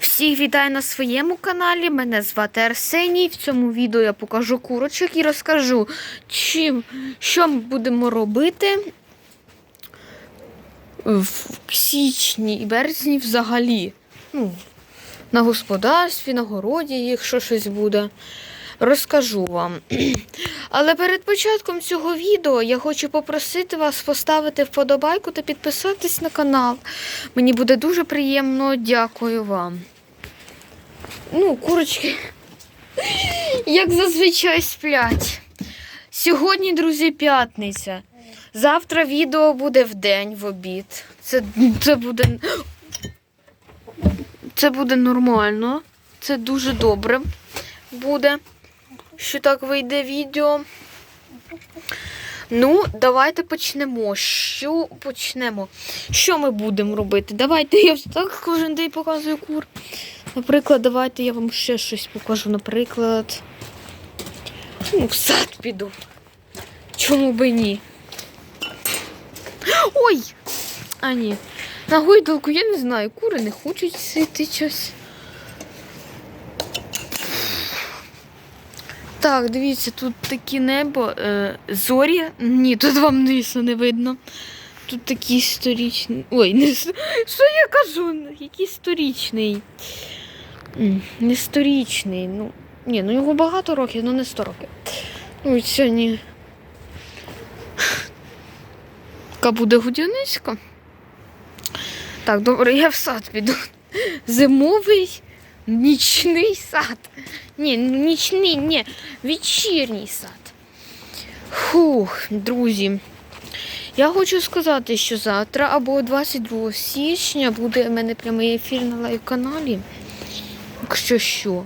Всіх вітаю на своєму каналі. Мене звати Арсеній. В цьому відео я покажу курочок і розкажу, чим, що ми будемо робити в січні і березні взагалі. Ну, на господарстві, на городі, якщо щось буде. Розкажу вам. Але перед початком цього відео я хочу попросити вас поставити вподобайку та підписатись на канал. Мені буде дуже приємно, дякую вам. Ну, курочки, як зазвичай сплять. Сьогодні, друзі, п'ятниця. Завтра відео буде в день, в обід. Це, це буде. Це буде нормально. Це дуже добре буде, що так вийде відео. Ну, давайте почнемо. Що почнемо? Що ми будемо робити? Давайте я так кожен день показую кур. Наприклад, давайте я вам ще щось покажу. Наприклад, ну, в сад піду. Чому би ні? Ой! А ні. На гойдалку я не знаю, кури не хочуть сити щось. Так, дивіться, тут таке небо. Е, зорі. Ні, тут вам нисно не видно. Тут такий сторічний. Ой, не що я кажу? Який сторічний. Не сторічний. Ну, ні, ну його багато років, ну не 100 років. Ну, і сьогодні. Яка буде гудяницька. Так, добре, я в сад піду. Зимовий нічний сад. Ні, нічний, ні, вечірній сад. Фух, друзі. Я хочу сказати, що завтра або 22 січня буде в мене прямий ефір на лайв-каналі. Якщо що.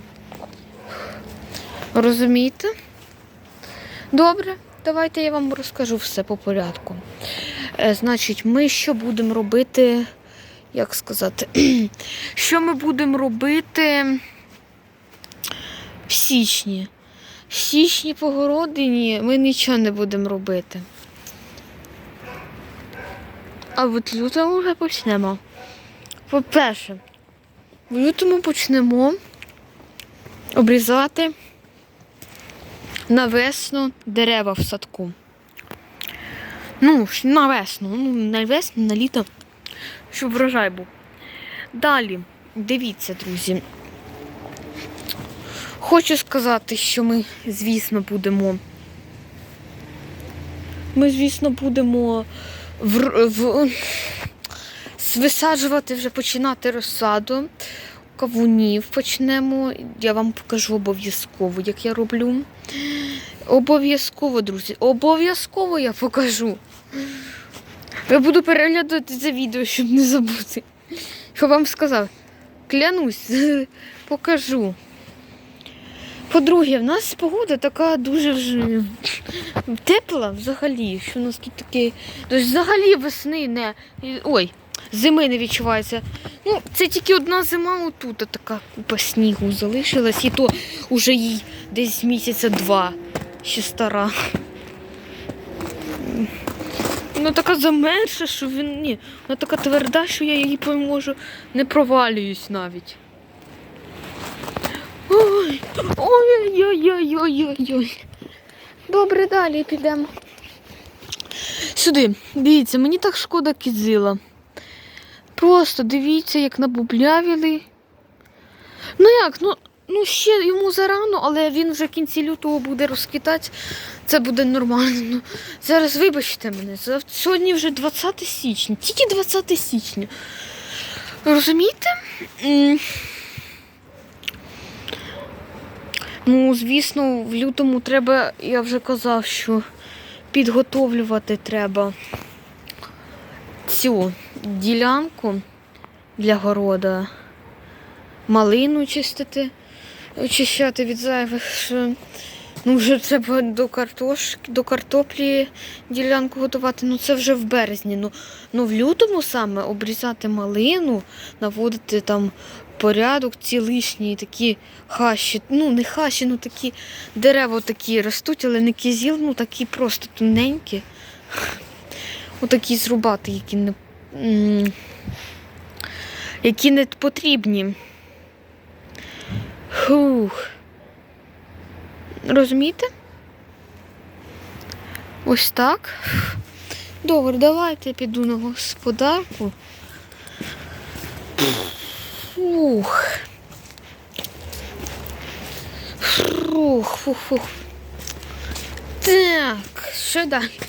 Розумієте? Добре, давайте я вам розкажу все по порядку. Е, значить, ми що будемо робити, як сказати, що ми будемо робити в січні? В січні по городині ми нічого не будемо робити. А от лютому вже почнемо. По-перше, в лютому почнемо обрізати на весну дерева в садку. Ну, на весну, ну, на весну, на літо, щоб врожай був. Далі, дивіться, друзі. Хочу сказати, що ми, звісно, будемо. Ми, звісно, будемо в, в, висаджувати вже починати розсаду. Кавунів почнемо. Я вам покажу обов'язково, як я роблю. Обов'язково, друзі, обов'язково я покажу. Я буду переглядати це відео, щоб не забути. Що вам сказав? Клянусь, покажу. По-друге, в нас погода така дуже вже тепла взагалі, що у нас тут таке. Тобто взагалі весни не. Ой, зими не відчувається. Ну, це тільки одна зима отут, така купа снігу залишилась, і то вже їй десь місяця два ще стара. Вона така замерша, що він. Ні, вона така тверда, що я її можу не провалююсь навіть. Ой, ой-ой-ой-ой-ой-ой. Добре, далі підемо. Сюди, дивіться, мені так шкода кізила. Просто дивіться, як набублявіли. Ну як, ну, ну ще йому зарано, але він вже в кінці лютого буде розквітати. Це буде нормально. Ну, зараз вибачте мене. Сьогодні вже 20 січня, тільки 20 січня. Розумієте? Ну, звісно, в лютому треба, я вже казав, що підготовлювати треба цю ділянку для города, малину чистити, очищати від зайвих. Ну, вже треба до картошки, до картоплі ділянку готувати. Ну це вже в березні. Ну, ну в лютому саме обрізати малину, наводити там порядок, ці лишні такі хащі. Ну, не хащі, ну такі дерева такі ростуть, але не кізіл, ну такі просто тоненькі. Отакі зрубати, які не, які не потрібні. Фух. Розумієте? Ось так. Добре, давайте я піду на господарку. Фух. Фух, фух, фух. Так, що далі?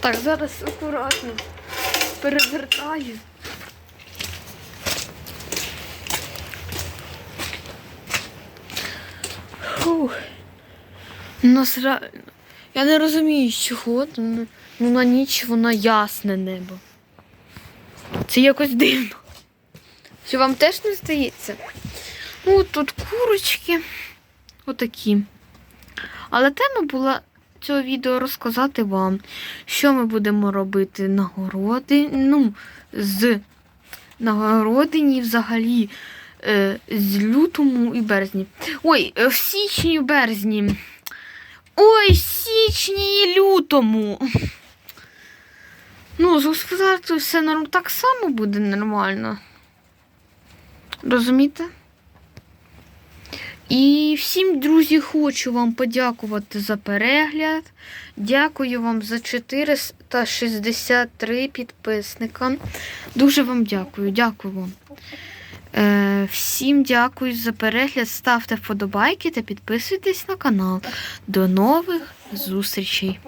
Так, зараз акуратно перевертаю. Фух. У нас. Я не розумію, чого. Ну, ну на ніч воно ясне небо. Це якось дивно. Чи вам теж не здається? Ну, тут курочки. Отакі. Але тема була цього відео розказати вам, що ми будемо робити на городи. Ну, з на городині взагалі е, з лютому і березні. Ой, в січні і березні. Ой, січні і лютому. Ну, з господарством все так само буде нормально. Розумієте? І всім, друзі, хочу вам подякувати за перегляд. Дякую вам за 463 підписника. Дуже вам дякую, дякую вам. Е, всім дякую за перегляд. Ставте вподобайки та підписуйтесь на канал. До нових зустрічей!